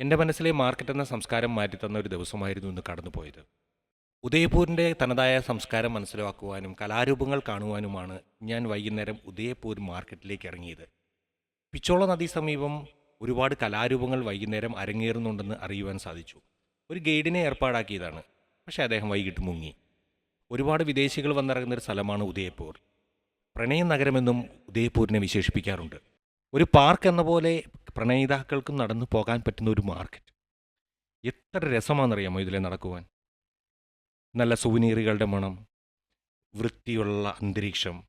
എന്റെ മനസ്സിലെ മാർക്കറ്റ് എന്ന സംസ്കാരം മാറ്റിത്തന്ന ഒരു ദിവസമായിരുന്നു ഇന്ന് കടന്നുപോയത്. ഉദയപൂരിന്റെ തനതായ സംസ്കാരം മനസ്സിലാക്കുവാനും കലാരൂപങ്ങൾ കാണുവാനുമാണ് ഞാൻ വൈകുന്നേരം ഉദയപൂർ മാർക്കറ്റിലേക്ക് ഇറങ്ങിയത്. പിച്ചോള നദി സമീപം ഒരുപാട് കലാരൂപങ്ങൾ വൈകുന്നേരം അരങ്ങേറുന്നുണ്ടെന്ന് അറിയുവാൻ സാധിച്ചു. ഒരു ഗൈഡിനെ ഏർപ്പാടാക്കിയതാണ്. പക്ഷേ അദ്ദേഹം വൈകിട്ട് മുങ്ങി. ഒരുപാട് വിദേശികൾ വന്നിറങ്ങുന്ന ഒരു സ്ഥലമാണ് ഉദയപൂർ. പ്രണയ നഗരമെന്നും ഉദയപൂരിനെ വിശേഷിപ്പിക്കാറുണ്ട്. ഒരു പാർക്ക് എന്ന പോലെ പ്രണയിതാക്കൾക്കും നടന്നു പോകാൻ പറ്റുന്ന ഒരു മാർക്കറ്റ്. എത്ര രസമാണെന്നറിയാമോ ഇതിലെ നടക്കുവാൻ. നല്ല സുവനീറുകളുടെ മണം വൃത്തിയുള്ള അന്തരീക്ഷം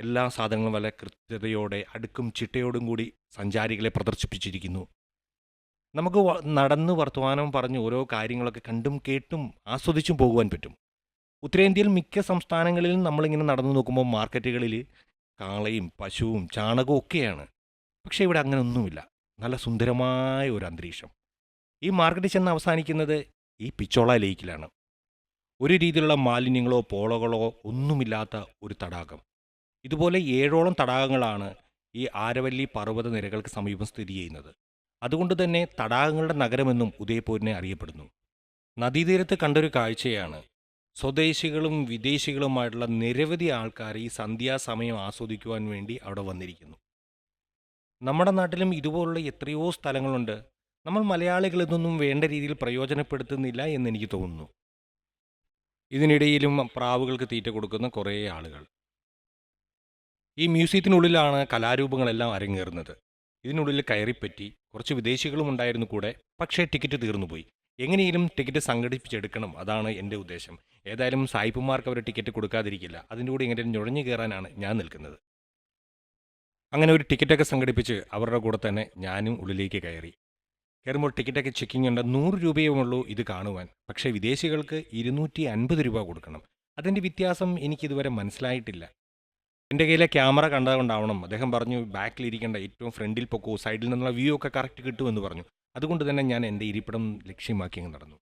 എല്ലാ സാധനങ്ങളും വളരെ കൃത്യതയോടെ അടുക്കും ചിട്ടയോടും കൂടി സഞ്ചാരികളെ പ്രദർശിപ്പിച്ചിരിക്കുന്നു. നമുക്ക് നടന്നു വർത്തമാനം പറഞ്ഞ് ഓരോ കാര്യങ്ങളൊക്കെ കണ്ടും കേട്ടും ആസ്വദിച്ചും പോകുവാൻ പറ്റും. ഉത്തരേന്ത്യയിൽ മിക്ക സംസ്ഥാനങ്ങളിലും നമ്മളിങ്ങനെ നടന്നു നോക്കുമ്പോൾ മാർക്കറ്റുകളിൽ കാളയും പശുവും ചാണകവും ഒക്കെയാണ്. പക്ഷേ ഇവിടെ അങ്ങനെ ഒന്നുമില്ല നല്ല സുന്ദരമായ ഒരു അന്തരീക്ഷം. ഈ മാർക്കറ്റ് ചെന്ന് അവസാനിക്കുന്നത് ഈ പിച്ചോള ലേക്കിലാണ്. ഒരു രീതിയിലുള്ള മാലിന്യങ്ങളോ പോളകളോ ഒന്നുമില്ലാത്ത ഒരു തടാകം. ഇതുപോലെ ഏഴോളം തടാകങ്ങളാണ് ഈ ആരവല്ലി പർവത നിരകൾക്ക് സമീപം സ്ഥിതി ചെയ്യുന്നത്. അതുകൊണ്ട് തന്നെ തടാകങ്ങളുടെ നഗരമെന്നും ഉദയപൂരിനെ അറിയപ്പെടുന്നു. നദീതീരത്ത് കണ്ടൊരു കാഴ്ചയാണ്. സ്വദേശികളും വിദേശികളുമായിട്ടുള്ള നിരവധി ആൾക്കാർ ഈ സന്ധ്യാസമയം ആസ്വദിക്കുവാൻ വേണ്ടി അവിടെ വന്നിരിക്കുന്നു. നമ്മുടെ നാട്ടിലും ഇതുപോലുള്ള എത്രയോ സ്ഥലങ്ങളുണ്ട്. നമ്മൾ മലയാളികൾ ഇതൊന്നും വേണ്ട രീതിയിൽ പ്രയോജനപ്പെടുത്തുന്നില്ല എന്ന് എനിക്ക് തോന്നുന്നു. ഇതിനിടയിലും പ്രാവുകൾക്ക് തീറ്റ കൊടുക്കുന്ന കുറേ ആളുകൾ. ഈ മ്യൂസിയത്തിനുള്ളിലാണ് കലാരൂപങ്ങളെല്ലാം അരങ്ങേറുന്നത്. ഇതിനുള്ളിൽ കയറിപ്പറ്റി കുറച്ച് വിദേശികളും ഉണ്ടായിരുന്നു കൂടെ പക്ഷേ ടിക്കറ്റ് തീർന്നുപോയി. എങ്ങനെയും ടിക്കറ്റ് സംഘടിപ്പിച്ചെടുക്കണം അതാണ് എന്റെ ഉദ്ദേശം. ഏതായാലും സായിപ്പുമാർക്ക് അവർ ടിക്കറ്റ് കൊടുക്കാതിരിക്കില്ല. അതിന്റെ കൂടെ ഇങ്ങനെ നുഴഞ്ഞു കയറാനാണ് ഞാൻ നിൽക്കുന്നത്. അങ്ങനെ ഒരു ടിക്കറ്റൊക്കെ സംഘടിപ്പിച്ച് അവരുടെ കൂടെ തന്നെ ഞാനും ഉള്ളിലേക്ക് കയറി. കയറുമ്പോൾ ടിക്കറ്റൊക്കെ ചെക്കിംഗ് ഉണ്ട്. നൂറ് രൂപയേ ഉള്ളൂ ഇത് കാണുവാൻ. പക്ഷേ വിദേശികൾക്ക് ഇരുന്നൂറ്റി അൻപത് രൂപ കൊടുക്കണം. അതിന്റെ വ്യത്യാസം എനിക്കിതുവരെ മനസ്സിലായിട്ടില്ല. എന്റെ കയ്യിലെ ക്യാമറ കണ്ടതുകൊണ്ടാവണം. അദ്ദേഹം പറഞ്ഞു ബാക്കിലിരിക്കേണ്ട ഏറ്റവും ഫ്രണ്ടിൽ പൊക്കോ സൈഡിൽ നിന്നുള്ള വ്യൂ ഒക്കെ കറക്റ്റ് കിട്ടുമെന്ന് പറഞ്ഞു. അതുകൊണ്ട് തന്നെ ഞാൻ എന്റെ ഇരിപ്പിടം ലക്ഷ്യമാക്കി നടന്നു.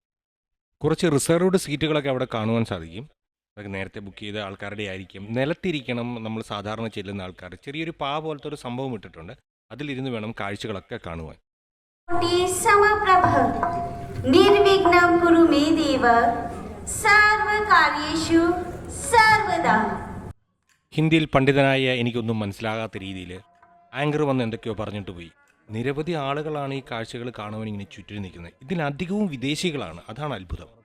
കുറച്ച് റിസർവ്ഡ് സീറ്റുകളൊക്കെ അവിടെ കാണുവാൻ സാധിക്കും. അതൊക്കെ നേരത്തെ ബുക്ക് ചെയ്ത ആൾക്കാരുടെ ആയിരിക്കും. നിലത്തിരിക്കണം നമ്മൾ സാധാരണ ചെല്ലുന്ന ആൾക്കാർ. ചെറിയൊരു പാ പോലത്തെ ഒരു സംഭവം ഇട്ടിട്ടുണ്ട്. അതിലിരുന്ന് വേണം കാഴ്ചകളൊക്കെ കാണുവാൻ. ദേവ. സർവകാര്യേഷു സർവദാ. ഹിന്ദിയിൽ പണ്ഡിതനായ എനിക്കൊന്നും മനസ്സിലാകാത്ത രീതിയിൽ ആങ്കർ വന്ന് എന്തൊക്കെയോ പറഞ്ഞിട്ട് പോയി. നിരവധി ആളുകളാണ് ഈ കാഴ്ചകൾ കാണുവാൻ ഇങ്ങനെ ചുറ്റി നിൽക്കുന്നത് ഇതിലധികവും വിദേശികളാണ്. അതാണ് അത്ഭുതം.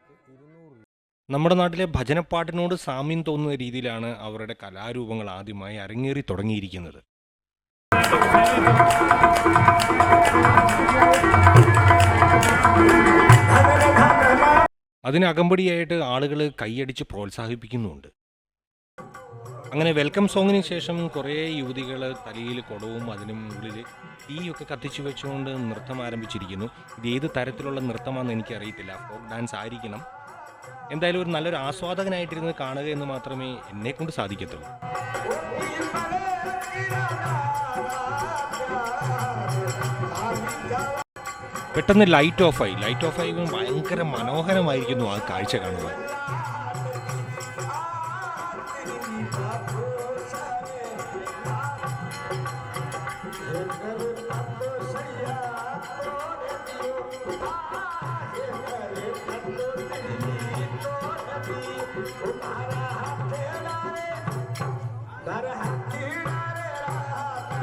നമ്മുടെ നാട്ടിലെ ഭജനപ്പാട്ടിനോട് സാമ്യം തോന്നുന്ന രീതിയിലാണ് അവരുടെ കലാരൂപങ്ങൾ ആദ്യമായി അരങ്ങേറി തുടങ്ങിയിരിക്കുന്നത്. അതിന് അകമ്പടിയായിട്ട് ആളുകൾ കൈയടിച്ച് പ്രോത്സാഹിപ്പിക്കുന്നുണ്ട്. അങ്ങനെ വെൽക്കം സോങ്ങിന് ശേഷം കുറേ യുവതികൾ തലയിൽ കുടവും അതിനും ഉള്ളിൽ തീയൊക്കെ കത്തിച്ചു വെച്ചുകൊണ്ട് നൃത്തം ആരംഭിച്ചിരിക്കുന്നു. ഇത് ഏത് തരത്തിലുള്ള നൃത്തമാണെന്ന് എനിക്കറിയത്തില്ല. ഫോക്ക് ഡാൻസ് ആയിരിക്കണം. എന്തായാലും ഒരു നല്ലൊരു ആസ്വാദകനായിട്ടിരുന്ന് കാണുക എന്ന് മാത്രമേ എന്നെ കൊണ്ട് സാധിക്കത്തുള്ളൂ. പെട്ടെന്ന് ലൈറ്റ് ഓഫായി ലൈറ്റ് ഓഫ് ആയി ഭയങ്കര മനോഹരമായിരിക്കുന്നു ആ കാഴ്ച കാണുവാൻ.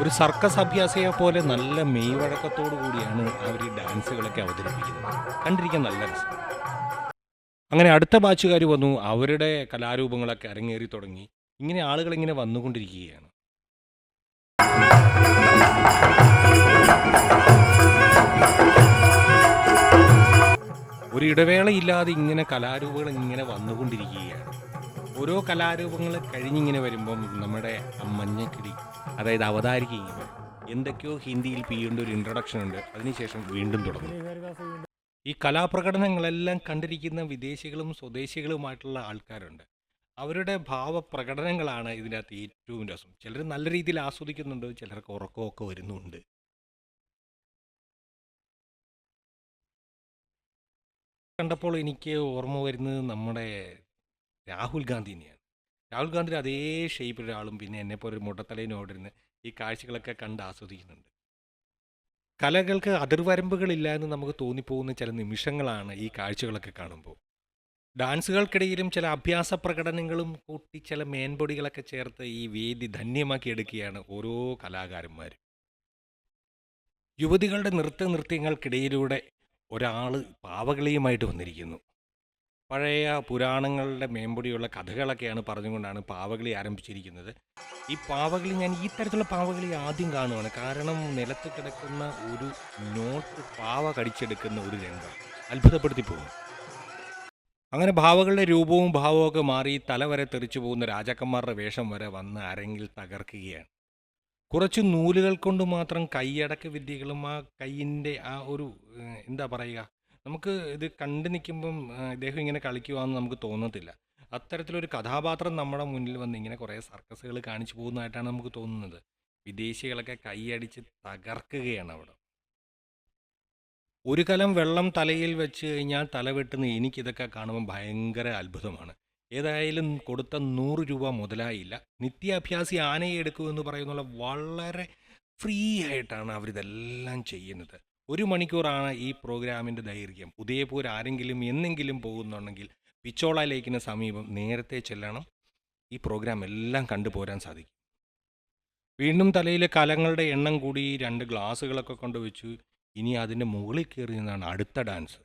ഒരു സർക്കസ് അഭ്യാസിയെ പോലെ നല്ല മെയ്വഴക്കത്തോടു കൂടിയാണ് അവർ ഈ ഡാൻസുകളൊക്കെ അവതരിപ്പിക്കുന്നത്. കണ്ടിരിക്കാൻ നല്ല രസം. അങ്ങനെ അടുത്ത ബാച്ചുകാർ വന്നു അവരുടെ കലാരൂപങ്ങളൊക്കെ അരങ്ങേറി തുടങ്ങി. ഇങ്ങനെ ആളുകൾ ഇങ്ങനെ വന്നുകൊണ്ടിരിക്കുകയാണ്. ഒരു ഇടവേളയില്ലാതെ ഇങ്ങനെ കലാരൂപങ്ങൾ ഇങ്ങനെ വന്നുകൊണ്ടിരിക്കുകയാണ്. ഓരോ കലാരൂപങ്ങൾ കഴിഞ്ഞിങ്ങനെ വരുമ്പം നമ്മുടെ മഞ്ഞക്കിടി അതായത് അവതാരിക്കുകയും എന്തൊക്കെയോ ഹിന്ദിയിൽ പിയുണ്ട് ഒരു ഇൻട്രൊഡക്ഷൻ ഉണ്ട്. അതിനുശേഷം വീണ്ടും തുടങ്ങും. ഈ കലാപ്രകടനങ്ങളെല്ലാം കണ്ടിരിക്കുന്ന വിദേശികളും സ്വദേശികളുമായിട്ടുള്ള ആൾക്കാരുണ്ട്. അവരുടെ ഭാവപ്രകടനങ്ങളാണ് ഇതിനകത്ത് ഏറ്റവും രസം. ചിലർ നല്ല രീതിയിൽ ആസ്വദിക്കുന്നുണ്ട് ചിലർക്ക് ഉറക്കമൊക്കെ വരുന്നുണ്ട്. കണ്ടപ്പോൾ എനിക്ക് ഓർമ്മ വരുന്നത് നമ്മുടെ രാഹുൽ ഗാന്ധിനെയാണ്. രാഹുൽ ഗാന്ധിയുടെ അതേ ഷെയ്പ്പിൽ ഒരാളും പിന്നെ എന്നെ പോലെ ഒരു മുട്ടത്തലയിനും അവിടെ ഇരുന്ന് ഈ കാഴ്ചകളൊക്കെ കണ്ട് ആസ്വദിക്കുന്നുണ്ട്. കലകൾക്ക് അതിർവരമ്പുകളില്ല എന്ന് നമുക്ക് തോന്നിപ്പോകുന്ന ചില നിമിഷങ്ങളാണ് ഈ കാഴ്ചകളൊക്കെ കാണുമ്പോൾ. ഡാൻസുകൾക്കിടയിലും ചില അഭ്യാസ പ്രകടനങ്ങളും കൂട്ടി ചില മേൻപൊടികളൊക്കെ ചേർത്ത് ഈ വേദി ധന്യമാക്കി എടുക്കുകയാണ് ഓരോ കലാകാരന്മാരും. യുവതികളുടെ നൃത്ത നൃത്യങ്ങൾക്കിടയിലൂടെ ഒരാൾ പാവകളിയുമായിട്ട് വന്നിരിക്കുന്നു. പഴയ പുരാണങ്ങളുടെ മേമ്പൊടിയുള്ള കഥകളൊക്കെയാണ് പറഞ്ഞുകൊണ്ടാണ് പാവകളി ആരംഭിച്ചിരിക്കുന്നത്. ഈ പാവകളി ഞാൻ ഈ തരത്തിലുള്ള പാവകളി ആദ്യം കാണുകയാണ് കാരണം നിലത്ത് കിടക്കുന്ന ഒരു നോട്ട് പാവ കടിച്ചെടുക്കുന്ന ഒരു രംഗം. അത്ഭുതപ്പെടുത്തി പോകും അങ്ങനെ ഭാവകളുടെ രൂപവും ഭാവവും ഒക്കെ മാറി തല വരെ തെറിച്ചു പോകുന്ന രാജാക്കന്മാരുടെ വേഷം വരെ വന്ന് അരങ്ങിൽ തകർക്കുകയാണ്. കുറച്ച് നൂലുകൾ കൊണ്ട് മാത്രം കൈയടക്ക വിദ്യകളും ആ കൈയിന്റെ ആ ഒരു എന്താ പറയുക നമുക്ക് ഇത് കണ്ടു നിൽക്കുമ്പം ഇദ്ദേഹം ഇങ്ങനെ കളിക്കുവാന്ന് നമുക്ക് തോന്നത്തില്ല. അത്തരത്തിലൊരു കഥാപാത്രം നമ്മുടെ മുന്നിൽ വന്ന് ഇങ്ങനെ കുറേ സർക്കസുകൾ കാണിച്ചു പോകുന്നതായിട്ടാണ് നമുക്ക് തോന്നുന്നത്. വിദേശികളൊക്കെ കൈയടിച്ച് തകർക്കുകയാണ് അവിടെ. ഒരു കലം വെള്ളം തലയിൽ വെച്ച് കഴിഞ്ഞാൽ തല വെട്ടുന്ന എനിക്കിതൊക്കെ കാണുമ്പോൾ ഭയങ്കര അത്ഭുതമാണ്. ഏതായാലും കൊടുത്ത നൂറ് രൂപ മുതലായില്ല. നിത്യാഭ്യാസി ആനയെ എടുക്കുമെന്ന് പറയുന്നുള്ള വളരെ ഫ്രീ ആയിട്ടാണ് അവരിതെല്ലാം ചെയ്യുന്നത്. ഒരു മണിക്കൂറാണ് ഈ പ്രോഗ്രാമിന്റെ ദൈർഘ്യം. ഉദയപൂർ ആരെങ്കിലും എന്നെങ്കിലും പോകുന്നുണ്ടെങ്കിൽ പിച്ചോള ലേക്കിന് സമീപം നേരത്തെ ചെല്ലണം. ഈ പ്രോഗ്രാം എല്ലാം കണ്ടുപോരാൻ സാധിക്കും. വീണ്ടും തലയിലെ കലങ്ങളുടെ എണ്ണം കൂടി രണ്ട് ഗ്ലാസ്സുകളൊക്കെ കൊണ്ടുവച്ചു ഇനി അതിന്റെ മുകളിൽ കയറി നിന്നാണ് അടുത്ത ഡാൻസ്.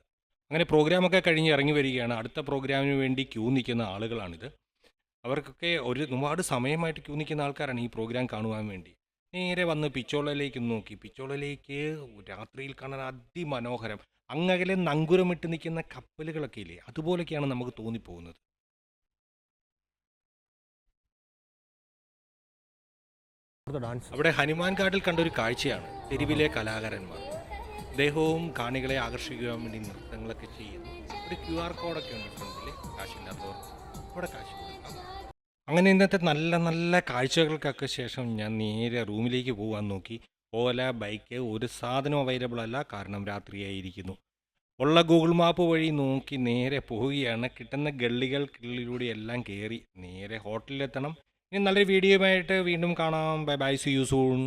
അങ്ങനെ പ്രോഗ്രാമൊക്കെ കഴിഞ്ഞ് ഇറങ്ങി വരികയാണ്. അടുത്ത പ്രോഗ്രാമിന് വേണ്ടി ക്യൂ നിൽക്കുന്ന ആളുകളാണിത്. അവർക്കൊക്കെ ഒരു ഒരുപാട് സമയമായിട്ട് ക്യൂ നിൽക്കുന്ന ആൾക്കാരാണ് ഈ പ്രോഗ്രാം കാണുവാൻ വേണ്ടി. നേരെ വന്ന് പിച്ചോളയിലേക്ക് നോക്കി. പിച്ചോളയിലേക്ക് രാത്രിയിൽ കാണാൻ അതിമനോഹരം. അങ്ങകലെ നങ്കുരമിട്ട് നിൽക്കുന്ന കപ്പലുകളൊക്കെ ഇല്ലേ? അതുപോലെയൊക്കെയാണ് നമുക്ക് തോന്നിപ്പോകുന്നത്. അവിടെ ഹനുമാൻ കാട്ടിൽ കണ്ട ഒരു കാഴ്ചയാണ്. തെരുവിലെ കലാകാരന്മാർ. ദേഹവും കാണികളെ ആകർഷിക്കാൻ വേണ്ടി നൃത്തങ്ങളൊക്കെ ചെയ്യുന്നു. ഒരു ക്യു ആർ കോഡൊക്കെ ഉണ്ട് ഫ്രണ്ടിൽ കാശില്ലാത്തവർ അവിടെ കാശ് കൊടുക്കാം. അങ്ങനെ ഇന്നത്തെ നല്ല നല്ല കാഴ്ചകൾക്കൊക്കെ ശേഷം ഞാൻ നേരെ റൂമിലേക്ക് പോകാൻ നോക്കി. ഓല ബൈക്ക് ഒരു സാധനം അവൈലബിൾ അല്ല. കാരണം രാത്രിയായിരിക്കുന്നു. ഉള്ള ഗൂഗിൾ മാപ്പ് വഴി നോക്കി നേരെ പോവുകയാണ്. കിട്ടുന്ന ഗള്ളികൾക്കുള്ളിലൂടെ എല്ലാം കയറി നേരെ ഹോട്ടലിലെത്തണം ഇനി നല്ലൊരു വീഡിയോയുമായിട്ട് വീണ്ടും കാണാം. Bye bye see you soon